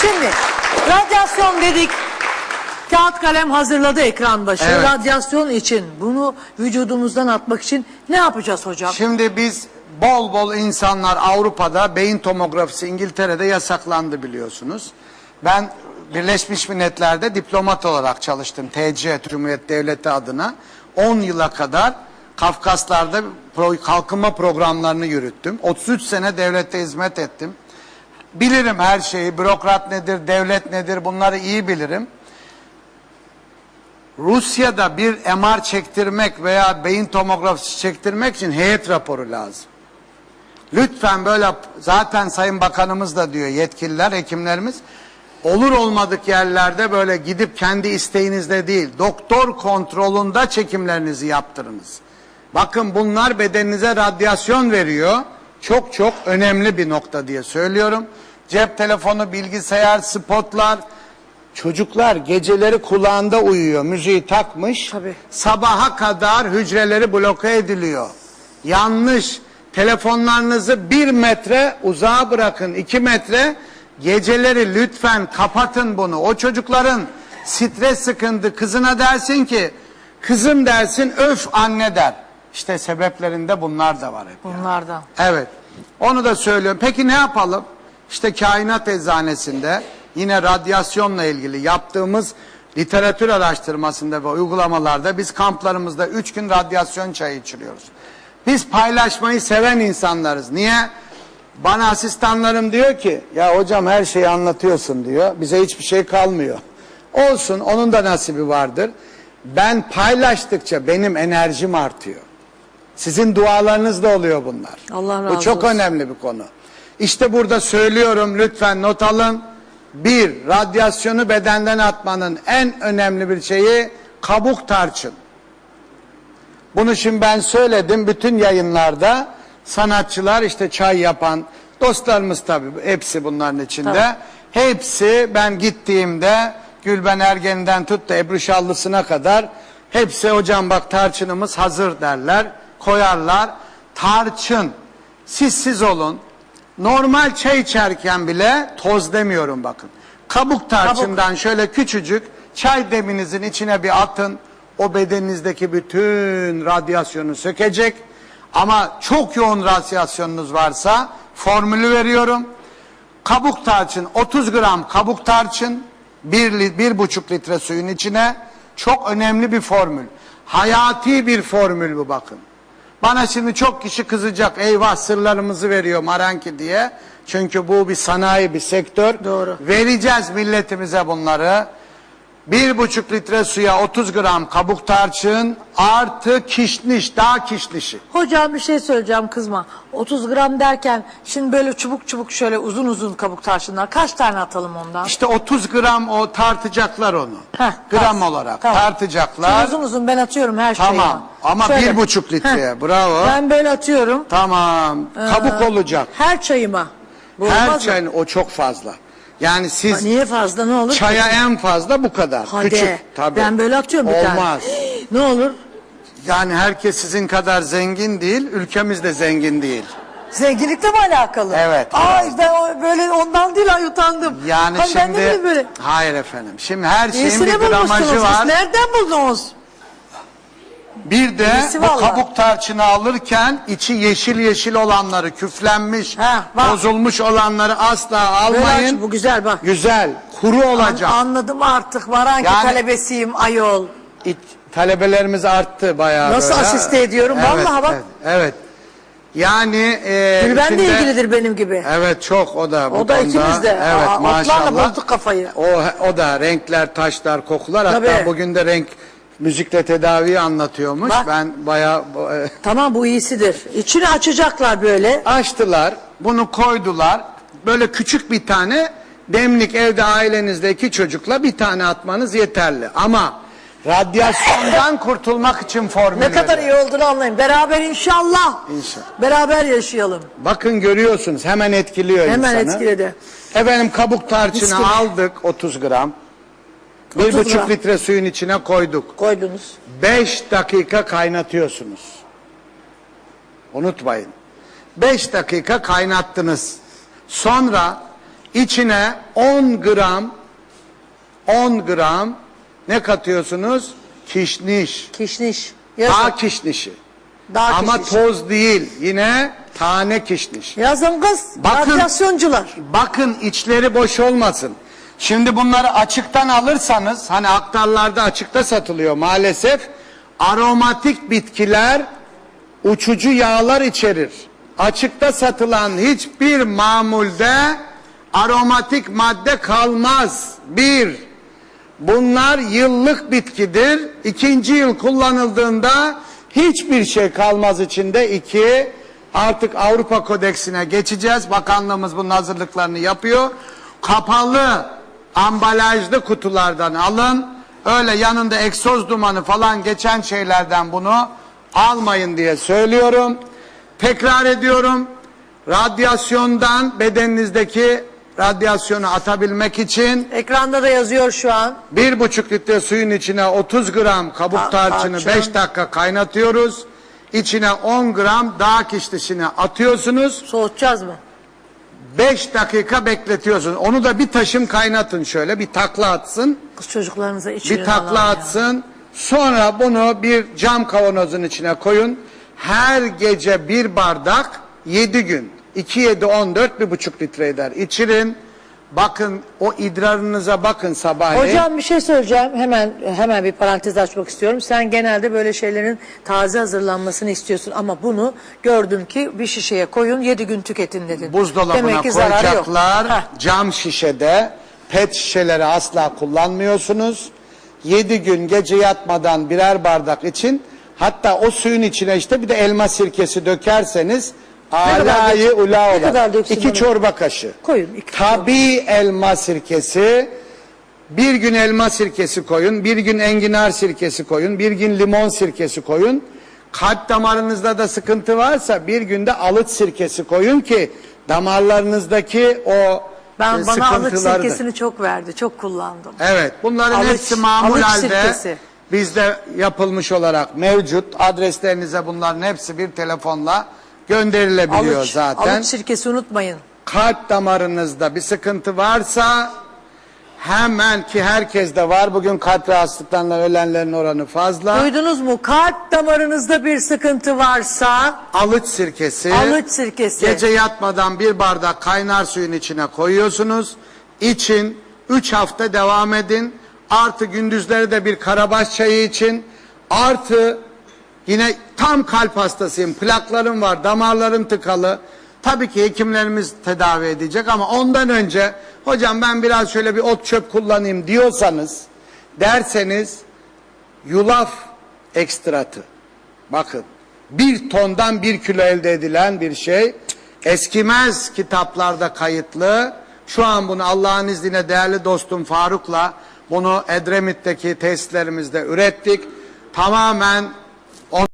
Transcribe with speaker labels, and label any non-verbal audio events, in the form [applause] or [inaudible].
Speaker 1: Şimdi radyasyon dedik. Kağıt kalem hazırladı ekran başı.
Speaker 2: Evet.
Speaker 1: Radyasyon için bunu vücudumuzdan atmak için ne yapacağız hocam?
Speaker 2: Şimdi biz bol bol insanlar Avrupa'da beyin tomografisi İngiltere'de yasaklandı biliyorsunuz. Ben Birleşmiş Milletler'de diplomat olarak çalıştım. TC Cumhuriyet Devleti adına 10 yıla kadar Kafkaslar'da pro- kalkınma programlarını yürüttüm. 33 sene devlette hizmet ettim. Bilirim her şeyi, bürokrat nedir, devlet nedir bunları iyi bilirim. Rusya'da bir MR çektirmek veya beyin tomografisi çektirmek için heyet raporu lazım. Lütfen böyle zaten Sayın Bakanımız da diyor yetkililer, hekimlerimiz olur olmadık yerlerde böyle gidip kendi isteğinizle değil doktor kontrolünde çekimlerinizi yaptırınız. Bakın bunlar bedeninize radyasyon veriyor. Çok çok önemli bir nokta diye söylüyorum. Cep telefonu, bilgisayar, spotlar, Çocuklar geceleri kulağında uyuyor, müziği takmış.
Speaker 1: Tabii.
Speaker 2: Sabaha kadar hücreleri bloke ediliyor. Yanlış. Telefonlarınızı bir metre uzağa bırakın, iki metre. Geceleri lütfen kapatın bunu. O çocukların stres sıkıntı kızına dersin ki, kızım dersin öf anne der. İşte sebeplerinde bunlar da var hep.
Speaker 1: Bunlardan.
Speaker 2: Evet. Onu da söylüyorum. Peki ne yapalım? İşte kainat eczanesinde yine radyasyonla ilgili yaptığımız literatür araştırmasında ve uygulamalarda biz kamplarımızda 3 gün radyasyon çayı içiriyoruz. Biz paylaşmayı seven insanlarız. Niye? Bana asistanlarım diyor ki ya hocam her şeyi anlatıyorsun diyor. Bize hiçbir şey kalmıyor. Olsun onun da nasibi vardır. Ben paylaştıkça benim enerjim artıyor. Sizin dualarınızla oluyor bunlar.
Speaker 1: Allah razı
Speaker 2: Bu çok
Speaker 1: olsun.
Speaker 2: önemli bir konu. İşte burada söylüyorum lütfen not alın. Bir, radyasyonu bedenden atmanın en önemli bir şeyi kabuk tarçın. Bunu şimdi ben söyledim bütün yayınlarda sanatçılar işte çay yapan dostlarımız tabii hepsi bunların içinde.
Speaker 1: Tabii.
Speaker 2: Hepsi ben gittiğimde Gülben Ergen'den tut da Ebru Şallısı'na kadar hepsi hocam bak tarçınımız hazır derler koyarlar. Tarçın siz siz olun normal çay içerken bile toz demiyorum bakın. Kabuk tarçından şöyle küçücük çay deminizin içine bir atın. O bedeninizdeki bütün radyasyonu sökecek. Ama çok yoğun radyasyonunuz varsa formülü veriyorum. Kabuk tarçın 30 gram kabuk tarçın bir, li- bir buçuk litre suyun içine çok önemli bir formül. Hayati bir formül bu bakın. Bana şimdi çok kişi kızacak eyvah sırlarımızı veriyor Maranki diye. Çünkü bu bir sanayi bir sektör.
Speaker 1: Doğru.
Speaker 2: Vereceğiz milletimize bunları. Bir buçuk litre suya 30 gram kabuk tarçın artı kişniş dağ kişnişi.
Speaker 1: Hocam bir şey söyleyeceğim kızma. 30 gram derken şimdi böyle çubuk çubuk şöyle uzun uzun kabuk tarçınlar. Kaç tane atalım ondan?
Speaker 2: İşte 30 gram o tartacaklar onu.
Speaker 1: Heh,
Speaker 2: gram
Speaker 1: tartsın.
Speaker 2: olarak
Speaker 1: Tamam.
Speaker 2: tartacaklar.
Speaker 1: Şimdi uzun uzun ben atıyorum her şeyi.
Speaker 2: Tamam. Ama bir buçuk litreye, bravo.
Speaker 1: Ben böyle atıyorum.
Speaker 2: Tamam. Kabuk olacak.
Speaker 1: Her çayıma. Bu
Speaker 2: Her çayın o çok fazla. Yani siz
Speaker 1: Ha, Niye fazla ne olur?
Speaker 2: çaya en fazla bu kadar.
Speaker 1: Hadi.
Speaker 2: Küçük tabii.
Speaker 1: Ben böyle atıyorum bir tane.
Speaker 2: Olmaz. [gasps]
Speaker 1: Ne olur?
Speaker 2: Yani herkes sizin kadar zengin değil, ülkemiz de zengin değil.
Speaker 1: Zenginlikle mi alakalı?
Speaker 2: Evet,
Speaker 1: Ay ben o- böyle ondan değil ay utandım.
Speaker 2: Yani
Speaker 1: ben
Speaker 2: şimdi
Speaker 1: de mi böyle?
Speaker 2: hayır efendim. Şimdi her şeyin
Speaker 1: İyisini
Speaker 2: bir
Speaker 1: bulmuşsunuz.
Speaker 2: gramajı
Speaker 1: Siz
Speaker 2: var.
Speaker 1: nereden buldunuz?
Speaker 2: Bir de
Speaker 1: İyisi
Speaker 2: bu
Speaker 1: vallahi.
Speaker 2: kabuk tarçını alırken içi yeşil yeşil olanları, küflenmiş,
Speaker 1: Ha, bak.
Speaker 2: bozulmuş olanları asla
Speaker 1: Böyle
Speaker 2: almayın.
Speaker 1: aç, bu güzel bak.
Speaker 2: Güzel, kuru olacak.
Speaker 1: An- anladım artık. Varanki
Speaker 2: Yani-
Speaker 1: talebesiyim ayol.
Speaker 2: İt- talebelerimiz arttı bayağı
Speaker 1: Nasıl
Speaker 2: böyle.
Speaker 1: asiste ediyorum? Vallahi bak.
Speaker 2: Evet. evet. Yani e,
Speaker 1: Gülben de
Speaker 2: içinde-
Speaker 1: ilgilidir benim gibi.
Speaker 2: Evet çok o da. bu
Speaker 1: O da
Speaker 2: konuda.
Speaker 1: ikimiz de.
Speaker 2: Evet
Speaker 1: otlarla
Speaker 2: maşallah.
Speaker 1: bozduk kafayı.
Speaker 2: O, o da renkler, taşlar, kokular. Hatta
Speaker 1: Tabii.
Speaker 2: bugün de renk müzikle tedaviyi anlatıyormuş.
Speaker 1: Bak.
Speaker 2: Ben bayağı [laughs]
Speaker 1: Tamam bu iyisidir. İçini açacaklar böyle.
Speaker 2: açtılar. Bunu koydular. Böyle küçük bir tane demlik evde ailenizdeki çocukla bir tane atmanız yeterli. Ama radyasyondan [laughs] kurtulmak için formül
Speaker 1: Ne kadar iyi olduğunu anlayın. Beraber inşallah.
Speaker 2: İnşallah.
Speaker 1: Beraber yaşayalım.
Speaker 2: Bakın görüyorsunuz hemen etkiliyor
Speaker 1: Hemen
Speaker 2: insanı.
Speaker 1: etkiledi.
Speaker 2: Efendim kabuk
Speaker 1: Mis
Speaker 2: tarçını
Speaker 1: gibi.
Speaker 2: aldık 30 gram. Bir
Speaker 1: 30
Speaker 2: buçuk litre suyun içine koyduk.
Speaker 1: Koydunuz.
Speaker 2: 5 dakika kaynatıyorsunuz. Unutmayın. 5 dakika kaynattınız. Sonra içine 10 gram 10 gram ne katıyorsunuz? Kişniş.
Speaker 1: Kişniş.
Speaker 2: Dağ
Speaker 1: Yazın.
Speaker 2: kişnişi.
Speaker 1: Dağ
Speaker 2: Ama
Speaker 1: kişniş.
Speaker 2: toz değil. Yine tane kişniş.
Speaker 1: Yazın kız.
Speaker 2: Bakın. Bakın içleri boş olmasın. Şimdi bunları açıktan alırsanız hani aktarlarda açıkta satılıyor maalesef. Aromatik bitkiler uçucu yağlar içerir. Açıkta satılan hiçbir mamulde aromatik madde kalmaz. Bir, bunlar yıllık bitkidir. İkinci yıl kullanıldığında hiçbir şey kalmaz içinde. İki, artık Avrupa Kodeksine geçeceğiz. Bakanlığımız bunun hazırlıklarını yapıyor. Kapalı ambalajlı kutulardan alın. Öyle yanında egzoz dumanı falan geçen şeylerden bunu almayın diye söylüyorum. Tekrar ediyorum. Radyasyondan bedeninizdeki radyasyonu atabilmek için
Speaker 1: Ekranda da yazıyor şu an.
Speaker 2: bir buçuk litre suyun içine 30 gram kabuk
Speaker 1: Ta-
Speaker 2: tarçını
Speaker 1: tarçın.
Speaker 2: 5 dakika kaynatıyoruz. İçine 10 gram dağ kişnişini atıyorsunuz.
Speaker 1: Soğutacağız mı?
Speaker 2: 5 dakika bekletiyorsun. Onu da bir taşım kaynatın şöyle bir takla atsın.
Speaker 1: Kız çocuklarınıza içirin.
Speaker 2: Bir takla
Speaker 1: Allah'ım ya.
Speaker 2: atsın. Sonra bunu bir cam kavanozun içine koyun. Her gece bir bardak 7 gün. 2 7 14 bir buçuk litre eder. İçirin. Bakın o idrarınıza bakın sabahleyin.
Speaker 1: Hocam bir şey söyleyeceğim. Hemen hemen bir parantez açmak istiyorum. Sen genelde böyle şeylerin taze hazırlanmasını istiyorsun ama bunu gördüm ki bir şişeye koyun 7 gün tüketin dedin.
Speaker 2: buzdolabına
Speaker 1: Demek ki zararı yok.
Speaker 2: koyacaklar.
Speaker 1: Heh.
Speaker 2: Cam şişede pet şişeleri asla kullanmıyorsunuz. 7 gün gece yatmadan birer bardak için hatta o suyun içine işte bir de elma sirkesi dökerseniz alayı ula
Speaker 1: ne
Speaker 2: olur.
Speaker 1: kadar döksün
Speaker 2: İki
Speaker 1: onu?
Speaker 2: çorba kaşığı.
Speaker 1: Koyun, iki
Speaker 2: Tabii elma sirkesi bir gün elma sirkesi koyun, bir gün enginar sirkesi koyun, bir gün limon sirkesi koyun. Kalp damarınızda da sıkıntı varsa bir günde alıç sirkesi koyun ki damarlarınızdaki o
Speaker 1: Ben
Speaker 2: e,
Speaker 1: bana alıç
Speaker 2: sıkıntıları da-
Speaker 1: sirkesini çok verdi. Çok kullandım.
Speaker 2: Evet bunların
Speaker 1: Alıç-
Speaker 2: hepsi mamul
Speaker 1: alıç
Speaker 2: halde
Speaker 1: sirkesi.
Speaker 2: bizde yapılmış olarak mevcut. Adreslerinize bunların hepsi bir telefonla gönderilebiliyor
Speaker 1: Alıç,
Speaker 2: zaten
Speaker 1: alıç sirkesi unutmayın.
Speaker 2: kalp damarınızda bir sıkıntı varsa hemen ki herkeste var. Bugün kalp rahatsızlıklarından ölenlerin oranı fazla.
Speaker 1: Duydunuz mu? Kalp damarınızda bir sıkıntı varsa
Speaker 2: Alıç sirkesi.
Speaker 1: alıç sirkesi.
Speaker 2: Gece yatmadan bir bardak kaynar suyun içine koyuyorsunuz. İçin 3 hafta devam edin. Artı gündüzleri de bir karabaş çayı için. Artı yine tam kalp hastasıyım. Plaklarım var, damarlarım tıkalı. Tabii ki hekimlerimiz tedavi edecek ama ondan önce hocam ben biraz şöyle bir ot çöp kullanayım diyorsanız derseniz yulaf ekstratı. Bakın bir tondan bir kilo elde edilen bir şey. Eskimez kitaplarda kayıtlı. Şu an bunu Allah'ın izniyle değerli dostum Faruk'la bunu Edremit'teki tesislerimizde ürettik. Tamamen